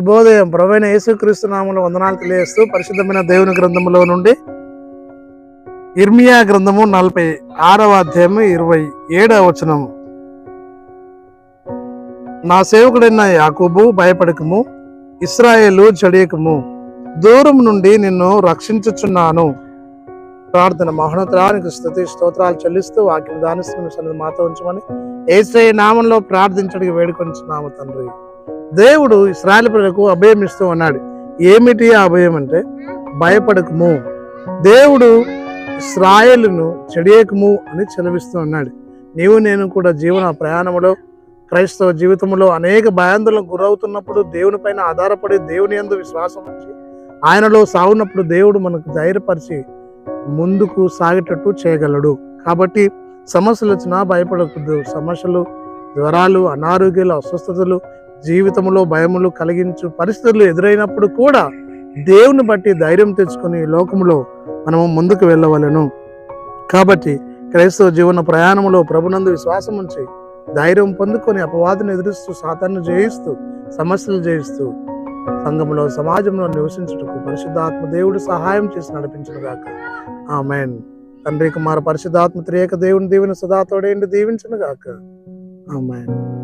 శుభోదయం. ప్రవీణ యేసుక్రీస్తు నామంలో వందనాలు తెలియజేస్తూ పరిశుద్ధమైన దేవుని గ్రంథంలో నుండి ఇర్మియా గ్రంథము నలభై ఆరవ అధ్యాయము ఇరవై ఏడవ వచనం నా సేవకుడైన యాకూబు భయపడకము ఇస్రాయేలు జడియకము. దూరం నుండి నిన్ను రక్షించుచున్నాను. ప్రార్థన మహోన్నతరానికి స్థుతి స్తోత్రాలు చెల్లిస్తూ వాక్యం దానిస్తున్న సన్నిధి మాతో ఉంచమని ఏసై నామంలో ప్రార్థించడానికి వేడుకొంచున్నాము తండ్రి. దేవుడు ఇస్రాయల్ ప్రజలకు అభయం ఇస్తూ ఉన్నాడు. ఏమిటి ఆ అభయం అంటే భయపడకము. దేవుడు ఇస్రాయేలును చెడియకము అని చెలవిస్తూ ఉన్నాడు. నీవు నేను కూడా జీవన ప్రయాణములో క్రైస్తవ జీవితంలో అనేక భయాందోళనకు గురవుతున్నప్పుడు దేవునిపైన ఆధారపడి దేవుని యందు విశ్వాసం ఉంచి ఆయనలో సాగున్నప్పుడు దేవుడు మనకు ధైర్యపరిచి ముందుకు సాగేటట్టు చేయగలడు. కాబట్టి సమస్యలు వచ్చినా భయపడకూడదు సమస్యలు జ్వరాలు అనారోగ్యాలు అస్వస్థతలు జీవితంలో భయములు కలిగించు పరిస్థితులు ఎదురైనప్పుడు కూడా దేవుని బట్టి ధైర్యం తెచ్చుకొని లోకంలో లోకములో మనము ముందుకు వెళ్ళవలను. కాబట్టి క్రైస్తవ జీవన ప్రయాణంలో ప్రభునందు విశ్వాసం ఉంచి ధైర్యం పొందుకొని అపవాదును ఎదురిస్తూ సాతాన్ని జయిస్తూ సమస్యలు జయిస్తూ సంఘంలో సమాజంలో నివసించుటకు పరిశుద్ధాత్మ దేవుడు సహాయం చేసి నడిపించను గాక ఆమెన్. తండ్రి కుమార పరిశుద్ధాత్మ త్రియేక దేవుని దీవెన సదాతోడేంటి దీవించను గాక ఆమెన్.